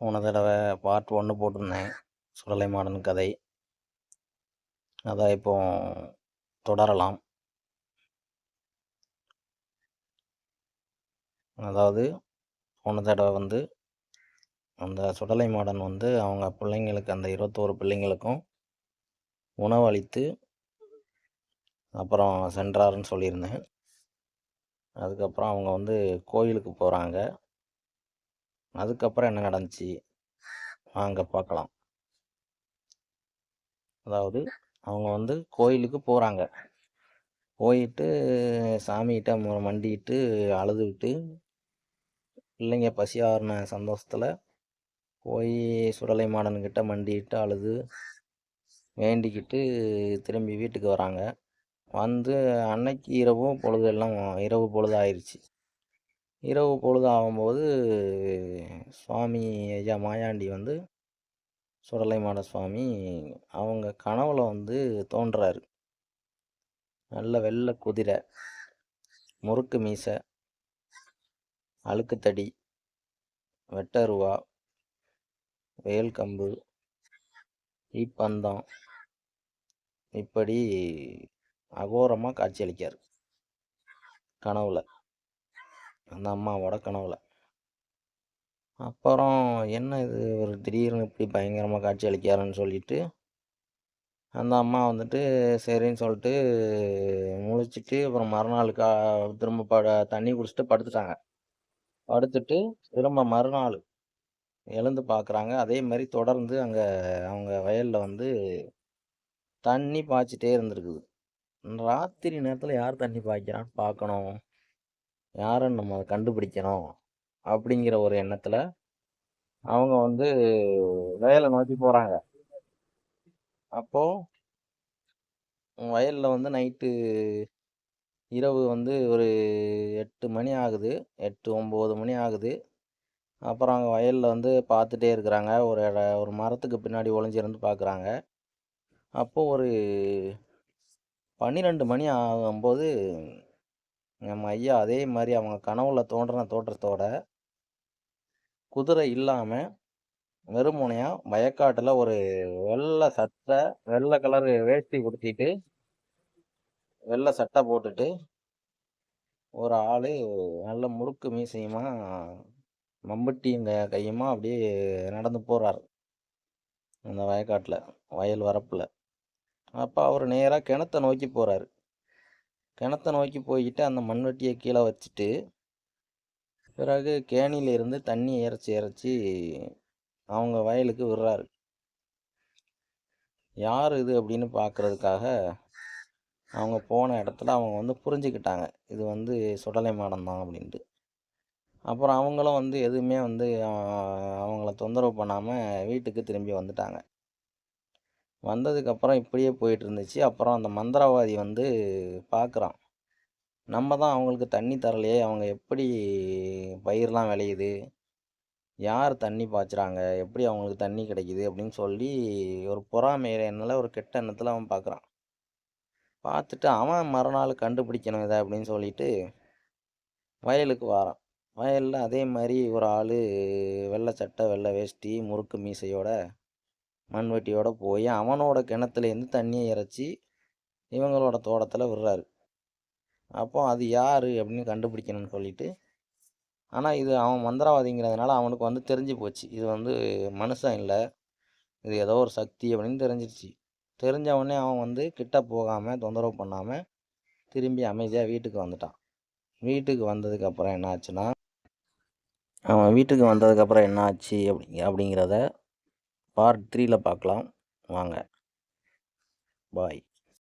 போன தடவை பார்ட் ஒன்று போட்டிருந்தேன். சுடலை மாடன் கதை. அதான் இப்போ தொடரலாம். அதாவது போன தடவை வந்து அந்த சுடலை மாடன் வந்து அவங்க பிள்ளைங்களுக்கு அந்த இருபத்தோரு பிள்ளைங்களுக்கும் உணவளித்து அப்புறம் சென்றாருன்னு சொல்லியிருந்தேன். அதுக்கப்புறம் அவங்க வந்து கோயிலுக்கு போகிறாங்க அதுக்கப்புறம் என்ன நடந்துச்சு? வாங்க பார்க்கலாம் அதாவது அவங்க வந்து கோயிலுக்கு போகிறாங்க போயிட்டு சாமிகிட்ட மு- மண்டிட்டு அழுதுவிட்டு பிள்ளைங்க பசி சந்தோஷத்தில் போய் சுடலை மாடன்கிட்ட மண்டிட்டு அழுது வேண்டிக்கிட்டு திரும்பி வீட்டுக்கு வராங்க. வந்து அன்னைக்கு இரவும் பொழுது எல்லாம் இரவு பொழுது ஆயிடுச்சு இரவு பொழுது ஆகும்போது சுவாமி ஐயா மாயாண்டி வந்து சுடலை மாட சுவாமி அவங்க கனவுல வந்து தோன்றாரு. நல்ல வெள்ளை குதிரை முறுக்கு மீசை அழுக்குத்தடி வெட்டருவா வேல் கம்பு இப்பந்தம் இப்படி அகோரமாக காட்சியளிக்கார் கனவுல. அந்த அம்மாவோட கனவில். அப்புறம் என்ன இது? ஒரு திடீர்னு இப்படி பயங்கரமாக காட்சி அளிக்கிறாருன்னு சொல்லிட்டு அந்த அம்மா வந்துட்டு சரின்னு சொல்லிட்டு முழிச்சிட்டு அப்புறம் மறுநாள் கா திரும்ப பட தண்ணி குடிச்சிட்டு படுத்துட்டாங்க. படுத்துட்டு திரும்ப மறுநாள் எழுந்து பார்க்குறாங்க அதே மாதிரி தொடர்ந்து அங்கே அவங்க வயலில் வந்து தண்ணி பாய்ச்சிட்டே இருந்திருக்குது. ராத்திரி நேரத்தில் யார் தண்ணி பாய்க்கிறான்னு பார்க்கணும் யாருன்னு நம்ம அதை கண்டுபிடிக்கணும்? அப்படிங்கிற ஒரு எண்ணத்தில் அவங்க வந்து வயலை நோக்கி போகிறாங்க அப்போது வயலில் வந்து நைட்டு இரவு வந்து ஒரு எட்டு மணி ஆகுது. எட்டு ஒம்பது மணி ஆகுது. அப்புறம் அங்கே வயலில் வந்து பார்த்துட்டே இருக்கிறாங்க. ஒரு இட- ஒரு மரத்துக்கு பின்னாடி ஒளிஞ்சிருந்து பார்க்குறாங்க அப்போது ஒரு பன்னிரெண்டு மணி ஆகும்போது நம்ம ஐயா அதே மாதிரி அவங்க கனவுல தோன்றின தோற்றத்தோட குதிரை இல்லாமல் வெறுமுனையாக வயக்காட்டில் ஒரு வெள்ளை சட்டை வெள்ளை கலர் வேஷ்டி கொடுத்திட்டு வெள்ளை சட்டை போட்டுட்டு ஒரு ஆள் நல்ல முறுக்கு மீசையுமா மம்பட்டி இந்த கையுமா அப்படியே நடந்து போகிறார் அந்த வயக்காட்டில் வயல் வரப்பில். அப்போ அவர் நேராக கிணத்தை நோக்கி போகிறாரு கிணத்தை நோக்கி போய்கிட்டு அந்த மண்வெட்டியை கீழே வச்சுட்டு பிறகு கேணியில இருந்து தண்ணி இறைச்சி இறைச்சி அவங்க வயலுக்கு விடுறாரு. யார் இது அப்படின்னு பார்க்குறதுக்காக அவங்க போன இடத்துல அவங்க வந்து புரிஞ்சுக்கிட்டாங்க. இது வந்து சுடலை மாடம் தான் அப்படின்ட்டு. அப்புறம் அவங்களும் வந்து எதுவுமே வந்து அவங்கள தொந்தரவு பண்ணாமல் வீட்டுக்கு திரும்பி வந்துட்டாங்க. வந்ததுக்கப்புறம் இப்படியே போயிட்டு இருந்துச்சு அப்புறம் அந்த மந்திரவாதி வந்து பார்க்குறான் நம்ம தான் அவங்களுக்கு தண்ணி தரலையே அவங்க எப்படி பயிரெலாம் விளையுது? யார் தண்ணி பாய்ச்சுறாங்க? எப்படி அவங்களுக்கு தண்ணி கிடைக்குது? அப்படின்னு சொல்லி ஒரு பொறாமையில என்னால் ஒரு கெட்ட எண்ணத்தில் அவன் பார்க்குறான் பார்த்துட்டு அவன் மறுநாள் கண்டுபிடிக்கணும் இதை அப்படின்னு சொல்லிட்டு வயலுக்கு வாரான். வயலில் அதே மாதிரி ஒரு ஆள் வெள்ளை சட்டை வெள்ளை வேஷ்டி முறுக்கு மீசையோட மண்வெட்டியோட போய் அவனோட கிணத்துலேருந்து தண்ணியை இறைச்சி இவங்களோட தோட்டத்தில் விடுறாரு. அப்போ அது யார் அப்படின்னு கண்டுபிடிக்கணும்னு சொல்லிட்டு ஆனால் இது அவன் மந்திரவாதிங்கிறதுனால அவனுக்கு வந்து தெரிஞ்சு போச்சு. இது வந்து மனுஷன் இல்லை இது ஏதோ ஒரு சக்தி அப்படின்னு தெரிஞ்சிருச்சு. தெரிஞ்ச உடனே அவன் வந்து கிட்ட போகாமல் தொந்தரவு பண்ணாமல் திரும்பி அமைதியாக வீட்டுக்கு வந்துட்டான். வீட்டுக்கு வந்ததுக்கப்புறம் என்ன ஆச்சுன்னா அவன் வீட்டுக்கு வந்ததுக்கப்புறம் என்ன ஆச்சு அப்படி அப்படிங்கிறத பார்ட் த்ரீயில் பார்க்கலாம் வாங்க. பாய்